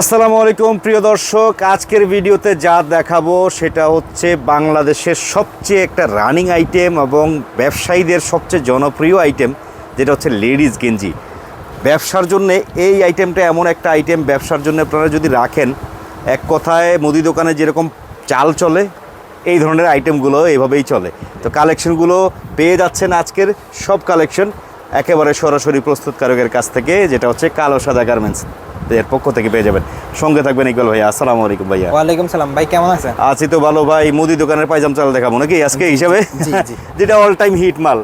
আসসালামু আলাইকুম, প্রিয় দর্শক। আজকের ভিডিওতে যা দেখাবো সেটা হচ্ছে বাংলাদেশের সবচেয়ে একটা রানিং আইটেম এবং ব্যবসায়ীদের সবচেয়ে জনপ্রিয় আইটেম, যেটা হচ্ছে লেডিস গেঞ্জি। ব্যবসার জন্য এই আইটেমটা এমন একটা আইটেম, ব্যবসার জন্য আপনারা যদি রাখেন, এক কথায় মুদি দোকানে যেরকম চাল চলে, এই ধরনের আইটেমগুলো এইভাবেই চলে। তো কালেকশনগুলো পেয়ে যাচ্ছেন আজকের সব কালেকশন, একেবারে সরাসরি প্রস্তুতকারকের কাছ থেকে, যেটা হচ্ছে কালো সাদা গার্মেন্টস। এর পক্ষ থেকে পেয়ে যাবেন। সঙ্গে থাকবেন ইকবাল ভাইয়া আসসালামু আলাইকুম ভাইয়া। ওয়ালাইকুম সালাম ভাই কেমন আছেন? আছি তো ভালো ভাই মুদি দোকানের পাইজাম চাল দেখাবো নাকি আজকে হিসাবে? জি, জি। যেটা অল টাইম হিট মাল।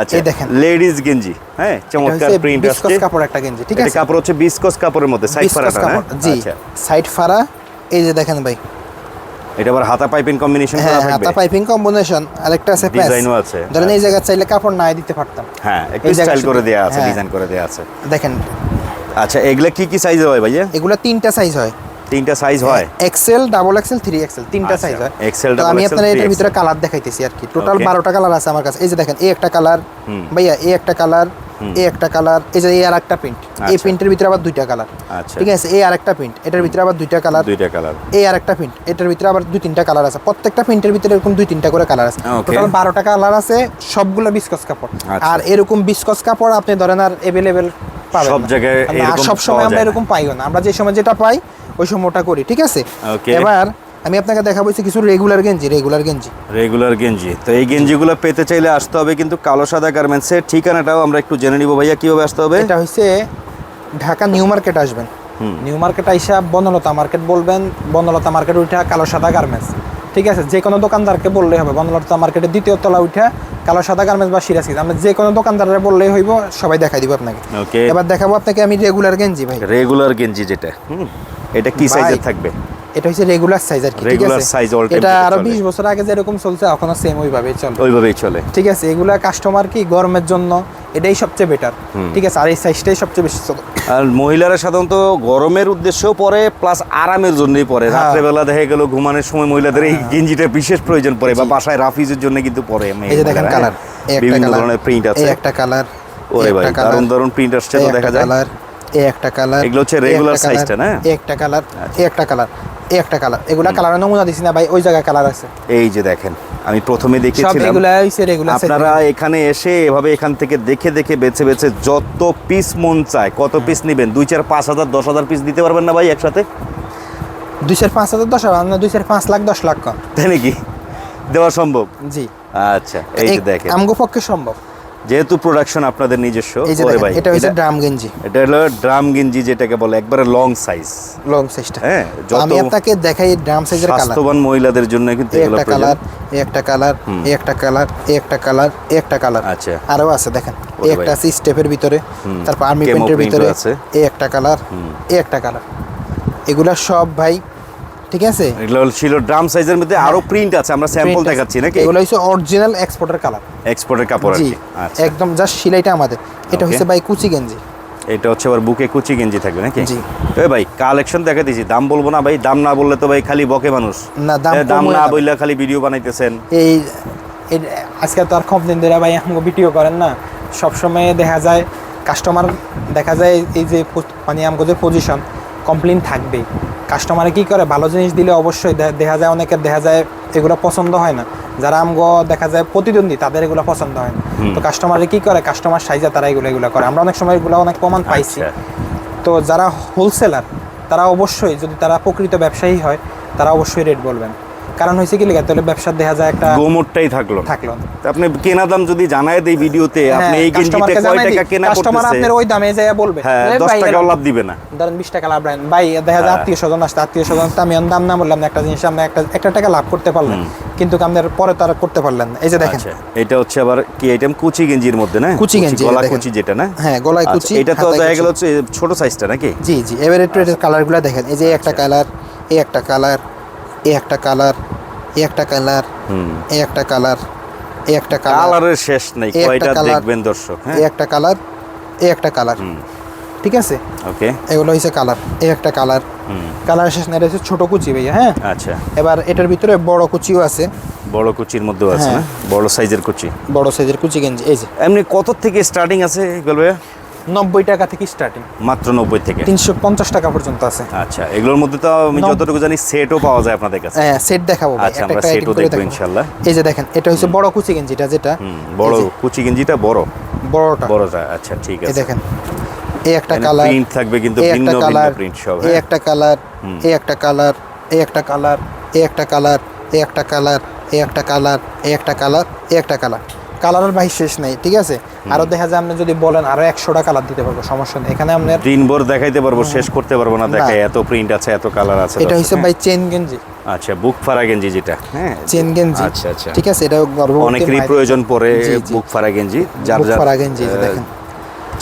আচ্ছা এই দেখেন। লেডিস গেঞ্জি হ্যাঁ? চমৎকার প্রিন্ট বিস্কস কাপড় একটা গেঞ্জি ঠিক আছে? কাপড় হচ্ছে বিসকস কাপড়ের মধ্যে সাইড ফারাটা হ্যাঁ? জি আচ্ছা। সাইড ফাড়া এই যে দেখেন ভাই। এটা আবার হাতা পাইপিং কম্বিনেশন হ্যাঁ করা হাতা পাইপিং কম্বিনেশন আরেকটা আছে প্যাচ ডিজাইনও আছে। ধরেন এই জায়গা চাইলে কাপড় নাই দিতে পারতাম। হ্যাঁ একটু স্টাইল করে দেওয়া আছে হ্যাঁ। ডিজাইন করে দেওয়া আছে। দেখেন আচ্ছা এগুলা কি কি সাইজ হয় ভাইয়া? এগুলো তিনটা সাইজ হয়। তিনটা সাইজ হয়? XL double XL three XL তিনটা আচ্ছা, সাইজ হয়। XL, তো আমি আপনার এটার ভিতরে কালার দেখাইতেছি আর কি। টোটাল. বারোটা কালার আছে আমার কাছে। এই যে দেখেন এই একটা কালার ভাইয়া এই একটা কালার এই একটা কালার এই যে এই আর একটা প্রিন্ট এই আচ্ছা। প্রিন্টের ভিতরে আবার দুইটা কালার আচ্ছা। ঠিক আছে? এই আর একটা প্রিন্ট এটার ভিতরে আবার দুইটা কালার দুইটা কালার এই আর একটা প্রিন্ট এটার ভিতরে আবার দুই তিনটা কালার আছে। প্রত্যেকটা প্রিন্টের ভিতরে এরকম দুই তিনটা করে কালার আছে। টোটাল বারোটা কালার আছে সবগুলো বিস্কস কাপড়। আচ্ছা। আর এরকম বিস্কস কাপড় আপনি ধরেন আর পাবেন সব জায়গায় সব সময় আমরা এরকম পাইও না। আমরা যে সময় যেটা পাই ওই সময়টা করি ঠিক আছে? এবার আমি আপনাকে দেখাবো কিছু রেগুলার গেঞ্জি রেগুলার গেঞ্জি। রেগুলার গেঞ্জি। তো এই গেঞ্জিগুলো পেতে চাইলে আসতে হবে কিন্তু কালো সাদা গার্মেন্টসের ঠিকানাটাও আমরা একটু জেনে নিব ভাইয়া কীভাবে আসতে হবে? এটা হচ্ছে ঢাকা নিউ মার্কেট আসবেন। নিউ মার্কেট আইসা বনলতা মার্কেট বলবেন। বনলতা মার্কেট ওইটা কালো সাদা গার্মেন্টস ঠিক আছে যে কোনো দোকানদারকে বললেই হবে। বনলতা মার্কেটের দ্বিতীয় তলা উঠা কালো সাদা গার্মেন্টস বা সিরাজ আমরা যে কোনো দোকানদারে বললেই হইব সবাই দেখাই দিব আপনাকে। ওকে এবার দেখাবো আপনাকে আমি রেগুলার গেঞ্জি ভাই। রেগুলার গেঞ্জি যেটা। হুম এটা কি সাইজের থাকবে? এটা হচ্ছে রেগুলার সাইজ আর কি ঠিক Regular আছে? size all time এটা আরও চলে। বিশ বছর আগে যেরকম চলছে এখনও সেম ওইভাবেই চলে। ওইভাবেই চলে। ঠিক আছে এগুলা কাস্টমার কি গরমের জন্য এটাই সবচেয়ে বেটার ঠিক আছে আর এই সাইজটাই সবচেয়ে বেশি আর মহিলারা সাধারণত গরমের উদ্দেশ্যেও পরে প্লাস আরামের জন্যই পরে। হ্যাঁ। রাত্রেবেলা দেখা গেল ঘুমানোর সময় মহিলাদের এই গেঞ্জিটা বিশেষ প্রয়োজন পড়ে বা বাসায় রাফিজের জন্য কিন্তু পরে এই যে দেখেন কালার হ্যাঁ। বিভিন্ন ধরনের প্রিন্ট আছে। একটা কালার ওরে ভাই দারুণ দারুণ প্রিন্ট আসছে তো দেখা যায় কালার এই একটা কালার এগুলো হচ্ছে regular size টা না? এই একটা কালার এই একটা কালার এই একটা কালার এগুলা কালারের নমুনা দিছি না ভাই ওই জায়গায় কালার আছে। এই যে দেখেন আমি প্রথমে রেগুলার আপনারা এখানে এসে এভাবে এখান থেকে দেখে দেখে বেছে বেছে যত পিস মন চায় কত পিস নেবেন? দুই চার পাঁচ হাজার দশ হাজার পিস দিতে পারবেন না ভাই একসাথে? দুই চার পাঁচ হাজার দশ হাজার না দুই চার পাঁচ লাখ দশ লাখ। তাই নাকি? দেওয়া সম্ভব? জি। আচ্ছা এই যে দেখেন। আমগো পক্ষে সম্ভব। যেহেতু প্রোডাকশন আপনাদের নিজস্ব ওরে ভাই এটা হচ্ছে ড্রাম গেঞ্জি। এটা হলো ড্রাম গেঞ্জি যেটাকে বলে একবারে লং সাইজ লং সাইজটা হ্যাঁ আমি আপনাকে দেখাই ড্রাম সাইজের কালার স্বাস্থ্যবান মহিলাদের জন্য কিন্তু এগুলো একটা কালার একটা কালার একটা কালার একটা কালার একটা কালার আচ্ছা। আরও আছে দেখেন। একটা। আছে স্টেপের ভিতরে। তারপর আর্মি প্যান্টের ভিতরে আছে। এই একটা কালার এই একটা কালার এগুলা সব ভাই ঠিক আছে? এগুলো ছিল ড্রাম সাইজের মধ্যে আরও প্রিন্ট আছে আমরা স্যাম্পল দেখাচ্ছি নাকি? এগুলো হচ্ছে অরিজিনাল এক্সপোর্টের কালার এক্সপোর্টের কাপড় আর আচ্ছা। একদম জাস্ট সেলাইটা আমাদের। এটা. হচ্ছে ভাই কুচি গেঞ্জি। এটা হচ্ছে আবার বুকে কুচি গেঞ্জি থাকবে নাকি? জি। এ ভাই কালেকশন দেখা দিছি দাম বলব না ভাই দাম না বললে তো ভাই খালি বকে মানুষ। না, দাম দাম না। বললে খালি ভিডিও বানাইতেছেন। এই আজকে তো আর কমপ্লেন ধরে ভাই আমাকে ভিডিও করেন না। সবসময় দেখা যায় কাস্টমার দেখা যায় এই যে মানে আমাকে যে পজিশন কমপ্লেন থাকবেই। কাস্টমারে কি করে? ভালো জিনিস দিলে অবশ্যই দেখা যায় অনেকের দেখা যায় এগুলো পছন্দ হয় না। যারা আমগো দেখা যায় প্রতিদ্বন্দ্বী তাদের এগুলো পছন্দ হয় না। তো কাস্টমারে কি করে? কাস্টমার সাইজে তারা এগুলো এগুলো করে। আমরা অনেক সময় এগুলো অনেক প্রমাণ পাইছি। আচ্ছা। তো যারা হোলসেলার তারা অবশ্যই যদি তারা প্রকৃত ব্যবসায়ী হয় তারা অবশ্যই রেট বলবেন। কারণ হয়েছে কি লেগে তাহলে ব্যবসার দেখা যায় একটা গোমরটাই থাকল। থাকল। আপনি কেনা দাম যদি জানায় দেই ভিডিওতে আপনি এই গেঞ্জিতে কয় টাকা কেনা কাস্টমার আপনার ওই দামে যায় বলবে। হ্যাঁ "এ দশ ভাই, টাকাও এরকম- লাভ দিবে না। ধরেন বিশ টাকা লাভ রাখেন ভাই দেখা যায় হ্যাঁ। আত্মীয় স্বজন আসতে আত্মীয় স্বজন তো আমি দাম না বললাম একটা জিনিস আমরা একটা একটা টাকা লাভ করতে পারলেন। কিন্তু আপনার পরে তারা করতে পারলেন এই যে দেখেন। আচ্ছা এটা হচ্ছে আবার কি আইটেম কুচি গেঞ্জির মধ্যে না? কুচি গেঞ্জি, গলা কুচি যেটা না? হ্যাঁ, গলায় আচ্ছা, কুচি, এটা তো দেখা গেল হচ্ছে ছোট সাইজটা নাকি? জি জি এবার কালারগুলো দেখেন। এই যে একটা কালার এই একটা কালার এই একটা কালার এই একটা কালার হুম। এই একটা কালার এই একটা কালার। কালারের শেষ নাই কয়টা দেখবেন দর্শক হ্যাঁ? এই একটা কালার এই একটা কালার। ঠিক আছে? ওকে। এগুলো হচ্ছে কালার এই একটা কালার। হুম। কালার শেষ না এটা হচ্ছে ছোট কুচি ভাইয়া হ্যাঁ? আচ্ছা। এবার এটার ভিতরে বড় কুচিও আছে। বড় কুচির মধ্যেও আছে না? হ্যাঁ। বড় সাইজের কুচি। বড় সাইজের কুচি গেঞ্জি এই যে। এমনি কত থেকে স্টার্টিং আছে ইকবাল ভাইয়া? নব্বই টাকা থেকে স্টার্টিং মাত্র নব্বই থেকে? তিনশো পঞ্চাশ টাকা পর্যন্ত আছে। আচ্ছা এগুলোর মধ্যে তো আমি যতটুকু জানি সেটও পাওয়া যায় আপনাদের কাছে। হ্যাঁ সেট দেখাবো আচ্ছা, একটা আমরা সেটও দেখব ইনশাল্লাহ। এই যে দেখেন এটা হচ্ছে বড় কুচি গেঞ্জিটা যেটা বড় কুচি গেঞ্জিটা বড়? বড়টা। বড়টা আচ্ছা ঠিক এই আছে। দেখেন এই একটা কালার print থাকবে কিন্তু ভিন্ন ভিন্ন কালার সব, এই হ্যাঁ? একটা কালার এই একটা কালার এই একটা কালার এই একটা কালার এই একটা কালার এই একটা কালার এই একটা কালার এই একটা কালার কালারের ভাই শেষ নাই ঠিক আছে? আরও দেখা যায় আপনি যদি বলেন আরও একশোটা কালার দিতে পারব সমস্যা নেই। এখানে আপনার দিনভর দেখাইতে পারব শেষ করতে পারব না দেখায় এত প্রিন্ট আছে এত কালার আছে এটা হ্যাঁ? ভাই চেন গেঞ্জি। আচ্ছা বুক ফারা গেঞ্জি যেটা হ্যাঁ। চেন গেঞ্জি। আচ্ছা আচ্ছা। ঠিক আছে এটা গর্ভবতী অনেকেরই প্রয়োজন পড়ে। বুক ফারা গেঞ্জি যার বুক যার ফাড়া গেঞ্জি, দেখেন।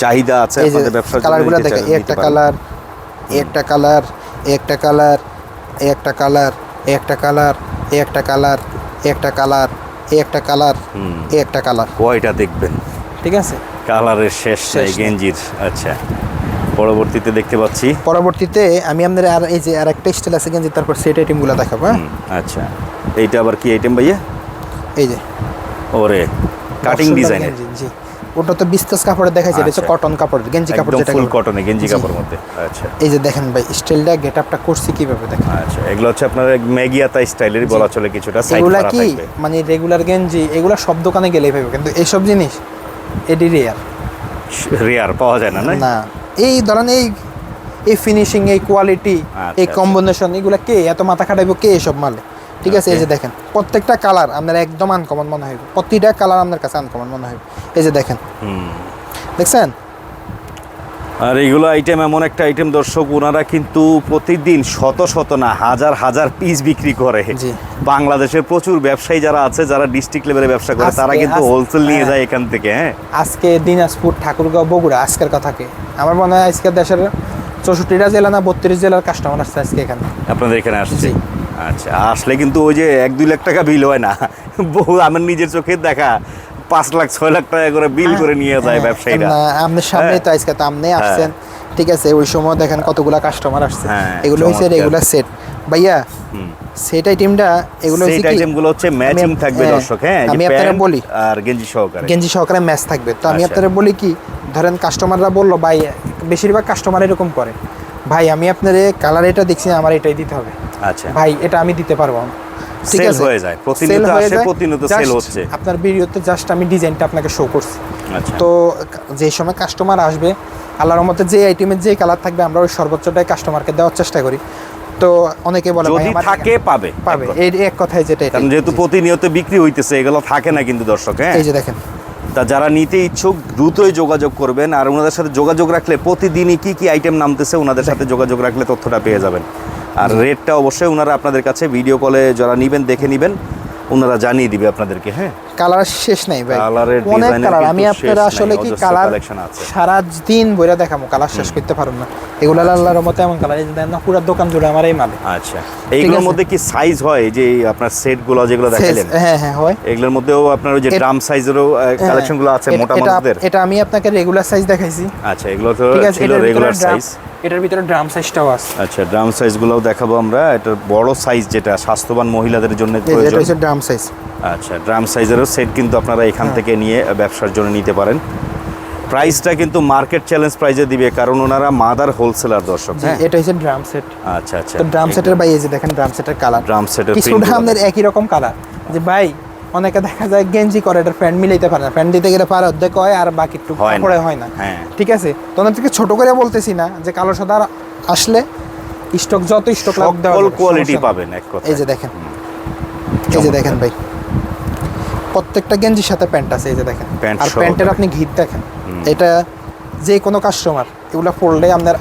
চাহিদা আছে আপনাদের ব্যবসার জন্য কালারগুলো দেখেন একটা কালার একটা কালার একটা কালার একটা কালার একটা কালার একটা কালার একটা কালার একটা কালার একটা কালার কয়টা দেখবেন? ঠিক আছে? কালারের শেষ নাই। গেঞ্জির আচ্ছা। পরবর্তীতে দেখতে পাচ্ছি। পরবর্তীতে আমি আপনাদের আর এই যে আর একটা স্টাইল আছে গেঞ্জি তারপর সেট আইটেমগুলো দেখাবো হ্যাঁ? আচ্ছা। এইটা আবার কি আইটেম ভাইয়া? এই যে। ওরে কাটিং ডিজাইনের জি। ওটা তো বিস্তাস কাপড়ে দেখাইছে এটা হচ্ছে আচ্ছা। কটন কাপড় গেঞ্জি কাপড় যেটা ফুল কটনে গেঞ্জি। কাপড়ের মধ্যে। আচ্ছা। এই যে দেখেন ভাই স্টাইলটা গেট আপটা করছি কীভাবে দেখেন? আচ্ছা এগুলো হচ্ছে আপনার ম্যাগিয়াতা স্টাইলেরই বলা চলে কিছুটা সাইড কি? থাকবে। মানে রেগুলার গেঞ্জি এগুলা সব দোকানে গেলেই পাবে কিন্তু এইসব জিনিস এডি রেয়ার রেয়ার পাওয়া যায় না না। এই ধরেন এই এই ফিনিশিং এই কোয়ালিটি আচ্ছা, এই আচ্ছা। কম্বিনেশন এগুলা কে? এত মাথা খাটাইবো কে এসব মালে? ঠিক আছে এই যে দেখেন প্রত্যেকটা কালার আপনার একদম আনকমন মনে হবে প্রতিটা কালার আপনার কাছে আনকমন মনে হবে এই যে দেখেন। হুম। দেখছেন? আর এইগুলো আইটেম এমন একটা আইটেম দর্শক ওনারা কিন্তু প্রতিদিন শত শত না হাজার হাজার পিস বিক্রি করে। বাংলাদেশের প্রচুর ব্যবসায়ী যারা আছে যারা ডিস্ট্রিক্ট লেভেলে ব্যবসা করে তারা কিন্তু হোলসেল নিয়ে হ্যাঁ। যায় এখান থেকে হ্যাঁ। আজকে দিনাজপুর ঠাকুরগাঁও বগুড়া আজকের কথা কি? আমার মনে হয় আজকের দেশের চৌষট্টিটা জেলা না বত্রিশ জেলার কাস্টমার আসছে আজকে এখানে। আপনাদের এখানে আসছে? আচ্ছা আসলে কিন্তু ওই যে এক দুই লাখ টাকা বিল হয় না। বহু আমার নিজের চোখে দেখা। পাঁচ লাখ ছয় লাখ টাকা করে বিল করে নিয়ে যায় হ্যাঁ, ব্যবসায়ীরা। আপনার সামনেই তো আজকে তো আপনি আসছেন। ঠিক আছে ওই সময় দেখেন কতগুলা কাস্টমার আসছে। হ্যাঁ, এগুলো হচ্ছে রেগুলার সেট ভাইয়া সেট আইটেমটা এগুলো হচ্ছে সেট কি? আইটেমগুলো হচ্ছে ম্যাচিং থাকবে হ্যাঁ, দর্শক হ্যাঁ আমি প্যান্ট বলি। আর গেঞ্জি সহকারে। গেঞ্জি সহকারে ম্যাচ থাকবে। তো আমি আচ্ছা। আপনারা বলি কি ধরেন কাস্টমাররা বলল ভাই বেশিরভাগ কাস্টমার এরকম করে। ভাই আমি আপনার কালার এটা দেখছি আমার এটাই দিতে হবে। আচ্ছা। ভাই এটা আমি দিতে পারব। ঠিক আছে? হয়ে যায়, প্রতিনিয়ত আসে, প্রতিনিয়ত sell হচ্ছে। আপনার ভিডিওতে জাস্ট আমি ডিজাইনটা আপনাকে শো করছি। আচ্ছা। তো যে সময় কাস্টমার আসবে আল্লাহর মতে যে আইটেমের যে কালার থাকবে আমরা ওই সর্বোচ্চটাই কাস্টমারকে দেওয়ার চেষ্টা করি। তো অনেকে বলে যদি থাকে পাবে। পাবে। এই এক কথায় যেটা কারণ যেহেতু প্রতিনিয়ত বিক্রি হইতেছে এগুলো থাকে না কিন্তু দর্শক হ্যাঁ? এই যে দেখেন। তা যারা নিতে ইচ্ছুক দ্রুতই যোগাযোগ করবেন। আর ওনাদের সাথে যোগাযোগ রাখলে প্রতিদিনই কি কি আইটেম নামতেছে ওনাদের সাথে যোগাযোগ রাখলে তথ্যটা পেয়ে যাবেন। আর রেটটা অবশ্যই ওনারা আপনাদের কাছে ভিডিও কলে যারা নেবেন, দেখে নেবেন ওনারা জানিয়ে দিবে আপনাদেরকে হ্যাঁ? কালার শেষ নাই ভাই। অনেক কালার। আমি আপনারা আসলে কি কালার সারা দিন বইরা দেখাবো কালার শেষ করতে পারুন না। এগুলো আল্লাহর মতে এমন কালার এই যে দেখেন না পুরো দোকান জুড়ে আমার এই মালে। আচ্ছা। এইগুলোর মধ্যে কি সাইজ হয়? যে আপনার সেটগুলো যেগুলো দেখাইলেন হ্যাঁ হ্যাঁ হয়। এগুলোর মধ্যেও আপনার ওই যে ড্রাম সাইজেরও কালেকশনগুলো আছে এটা- মোটা মানুষদের এটা আমি আপনাকে রেগুলার সাইজ দেখাইছি। আচ্ছা এগুলো তো ছিল রেগুলার সাইজ এটার ভিতরে ড্রাম সাইজটাও আছে। আচ্ছা ড্রাম সাইজগুলোও দেখাবো আমরা। এটা বড় সাইজ যেটা স্বাস্থ্যবান মহিলাদের জন্য যে এটা হচ্ছে ড্রাম সাইজ আচ্ছা ড্রাম সাইজেরও সেট কিন্তু আপনারা এখান হ্যাঁ। থেকে নিয়ে ব্যবসার জন্য নিতে পারেন। প্রাইসটা কিন্তু মার্কেট চ্যালেঞ্জ প্রাইজে দিবে কারণ ওনারা মাদার হোলসেলার দর্শক। হ্যাঁ? এটা হচ্ছে ড্রাম সেট আচ্ছা আচ্ছা। তো ড্রাম সেটের ভাই এই যে দেখেন ড্রাম সেটের কালার ড্রাম সেটের কিছুটা আমাদের একই রকম কালার যে ভাই অনেকে দেখা যায় গেঞ্জি করে এটা প্যান্ট মিলাইতে পারে না। প্যান্ট দিতে গেলে পারে অর্ধেক হয় আর বাকি একটু। কাপড়ে হয় না। হ্যাঁ। ঠিক আছে? তো থেকে ছোট করে বলতেছি না যে কালো সাদা আসলে স্টক যত স্টক লাগ দেওয়া সকল কোয়ালিটি পাবেন এক কথা এই যে দেখেন। এই যে দেখেন ভাই। প্রত্যেকটা গেঞ্জির সাথে প্যান্ট আছে এই যে দেখেন। আর প্যান্টের আপনি ঘির দেখেন। এটা যে কোনো কাস্টমার এগুলো পড়লে আপনার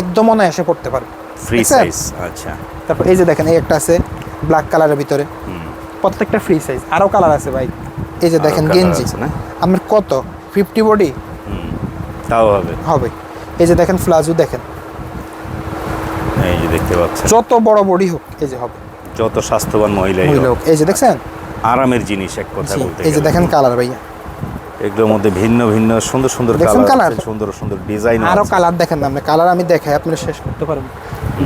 একদম অনায়াসে পড়তে পারবে। ফ্রি সাইজ আচ্ছা। তারপর এই যে দেখেন এই একটা আছে ব্ল্যাক কালারের ভিতরে। প্রত্যেকটা ফ্রি সাইজ আরও কালার আছে ভাই। এই যে দেখেন গেঞ্জি। আপনার কত? ফিফটি বডি তাও হবে। হবে। এই যে দেখেন ফ্লাজু দেখেন। এই যে দেখতে পাচ্ছেন। যত বড় বডি হোক এই যে হবে। যত স্বাস্থ্যবান মহিলাই মহিলা হোক। এই যে দেখছেন? আরামের জিনিস এক কথা বলতে এই যে দেখেন কালার ভাইয়া। এগুলোর মধ্যে ভিন্ন ভিন্ন সুন্দর সুন্দর কালার সুন্দর সুন্দর ডিজাইন আরও কালার দেখেন আপনি কালার আমি দেখাই আপনি শেষ করতে পারবেন।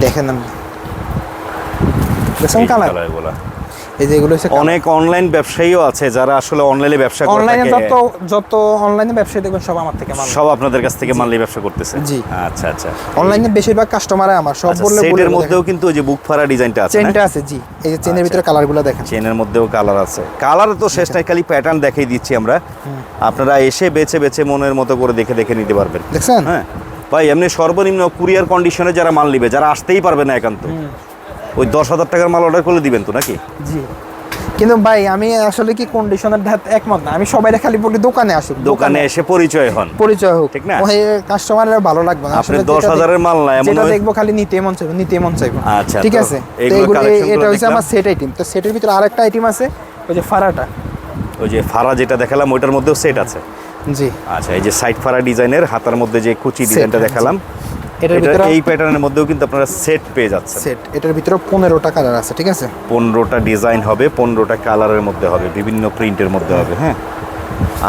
দেখেন আপনি। দেখেন কালার? কালারগুলো। এই যে এগুলো হচ্ছে অনেক অনলাইন ব্যবসায়ীও আছে যারা আসলে অনলাইনে ব্যবসা করে অনলাইনে যত যত অনলাইনে ব্যবসায়ী দেখবেন সব আমার থেকে মাল সব আপনাদের কাছ থেকে মানলি ব্যবসা করতেছে। জি। আচ্ছা আচ্ছা। অনলাইনে বেশিরভাগ কাস্টমারে আমার সব আচ্ছা বললে সেটের মধ্যেও কিন্তু ওই যে বুক ফাড়া ডিজাইনটা আছে চেনটা? আছে জি। এই যে চেনের আচ্ছা। ভিতরে কালারগুলো দেখেন। চেনের মধ্যেও কালার আছে। কালার তো শেষ নাই খালি প্যাটার্ন দেখাই দিচ্ছি আমরা। আপনারা এসে বেছে বেছে মনের মতো করে দেখে দেখে নিতে পারবেন। দেখছেন? হ্যাঁ। ভাই এমনি সর্বনিম্ন কুরিয়ার কন্ডিশনে যারা মাল নিবে যারা আসতেই পারবে না একান্ত। ওই দশ হাজার টাকার মাল অর্ডার করলে দিবেন তো নাকি? জি। কিন্তু ভাই আমি আসলে কি কন্ডিশনের ধাত একমত না? আমি সবাই খালি বলি দোকানে আসুক দোকানে এসে পরিচয় হন। পরিচয় হোক। ঠিক না? ওই কাস্টমারের ভালো লাগবে না। আপনি আসলে দশ যেটা দেখ- হাজারের মাল না এমন যেটা দেখব খালি নিতে মন চাইব নিতে মন চাইব। আচ্ছা, ঠিক আছে? এইগুলো এটা দেখলাম। আমার সেট আইটেম তো সেটের ভিতরে আরেকটা আইটেম আছে ওই যে ফারাটা। ওই যে ফাড়া যেটা দেখালাম ওইটার মধ্যেও সেট আছে। জি। আচ্ছা এই যে সাইড ফারা ডিজাইনের হাতার মধ্যে যে কুচি ডিজাইনটা দেখালাম। এটার ভিতরে এই প্যাটার্নের মধ্যেও কিন্তু আপনারা সেট পেয়ে যাচ্ছেন। সেট এটার ভিতরে পনেরোটা কালার আছে ঠিক আছে? পনেরোটা ডিজাইন হবে পনেরোটা কালারের মধ্যে হবে বিভিন্ন প্রিন্টের মধ্যে হবে হ্যাঁ?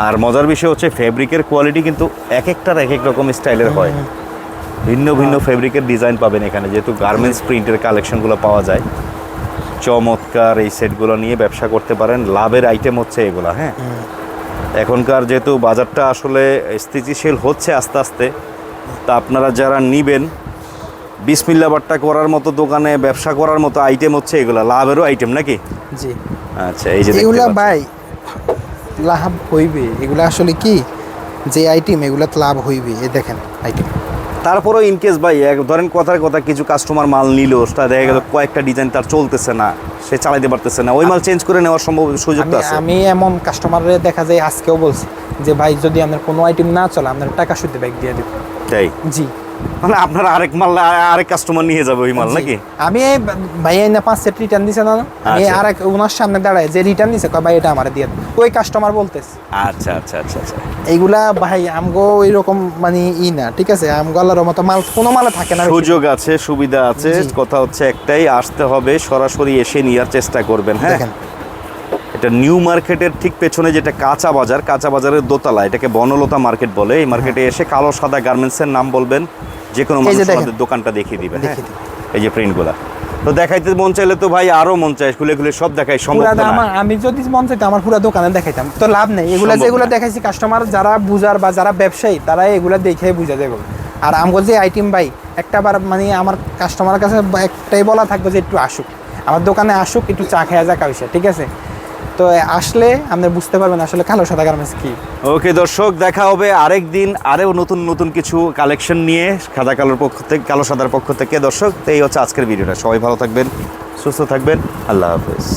আর মজার বিষয় হচ্ছে ফেব্রিকের কোয়ালিটি কিন্তু এক একটার এক এক রকম স্টাইলের হয়। ভিন্ন ভিন্ন ফেব্রিকের ডিজাইন পাবেন এখানে। যেহেতু গার্মেন্টস প্রিন্টের কালেকশনগুলো পাওয়া যায় চমৎকার এই সেটগুলো নিয়ে ব্যবসা করতে পারেন। লাভের আইটেম হচ্ছে এগুলো হ্যাঁ? এখনকার যেহেতু বাজারটা আসলে স্থিতিশীল হচ্ছে আস্তে আস্তে তা আপনারা যারা নিবেন বিসমিল্লা বাট্টা করার মতো দোকানে ব্যবসা করার মতো আইটেম হচ্ছে এগুলো লাভেরও আইটেম নাকি? জি। আচ্ছা এই যে এগুলা ভাই লাভ হইবে। এগুলো আসলে কি? যে আইটেম এগুলা তো লাভ হইবে। এই দেখেন আইটেম তারপরেও ইনকেস ভাই এক ধরেন কথার কথা কিছু কাস্টমার মাল নিল সেটা দেখা গেল কয়েকটা ডিজাইন তার চলতেছে না সে চালাইতে পারতেছে না। ওই মাল চেঞ্জ করে নেওয়ার সম্ভব সুযোগ তো আছে? আমি এমন কাস্টমারের দেখা যায় আজকেও বলছি যে ভাই যদি আপনার কোনো আইটেম না চলে আপনার টাকা শুদ্ধ ব্যাগ দিয়ে দেব। তাই? জি। মানে আপনার আরেক মাল আরেক কাস্টমার নিয়ে যাবে ওই মাল নাকি? আমি ভাই না পাঁচ সেট রিটার্ন দিছে না আমি আচ্ছা। আর এক ওনার সামনে দাঁড়ায় যে রিটার্ন দিছে কয় ভাই এটা আমার দিয়ে ওই কাস্টমার বলতেছে। আচ্ছা আচ্ছা আচ্ছা আচ্ছা। এইগুলা ভাই আমগো এরকম মানে ই না ঠিক আছে? আমগো আল্লাহর মতো মাল কোনো মালে থাকে না। সুযোগ আছে সুবিধা আছে কথা হচ্ছে একটাই আসতে হবে সরাসরি এসে নেওয়ার চেষ্টা করবেন হ্যাঁ? এটা নিউ মার্কেটের ঠিক পেছনে যেটা কাঁচা বাজার কাঁচা বাজারের দোতলা এটাকে বনলতা মার্কেট বলে। এই মার্কেটে এসে কালো সাদা গার্মেন্টসের নাম বলবেন যে কোনো মানুষ আমাদের দোকানটা দেখিয়ে দিবেন হ্যাঁ। এই যে প্রিন্টগুলা তো দেখাইতে মন চাইলে তো ভাই আরও মন চাই খুলে খুলে সব দেখাই সম্ভব না। আমি যদি মন চাইতো আমার পুরো দোকানে দেখাইতাম তো লাভ নেই। এগুলা যেগুলো দেখাইছি কাস্টমার যারা বুঝার বা যারা ব্যবসায়ী তারা এগুলা দেখে বুঝা যাবে। আর আমগো যে আইটেম ভাই একটা বার মানে আমার কাস্টমারের কাছে একটাই বলা থাকবে যে একটু আসুক। আমার দোকানে আসুক একটু চা খেয়ে যাক ঠিক আছে? তো আসলে আপনি বুঝতে পারবেন আসলে কালো সাদা গার্মেন্টস কি। ওকে, দর্শক, দেখা হবে আরেক দিন আরও নতুন নতুন কিছু কালেকশন নিয়ে সাদা কালোর পক্ষ থেকে, কালো সাদার পক্ষ থেকে। দর্শক তো এই হচ্ছে আজকের ভিডিওটা। সবাই ভালো থাকবেন, সুস্থ থাকবেন। আল্লাহ হাফেজ।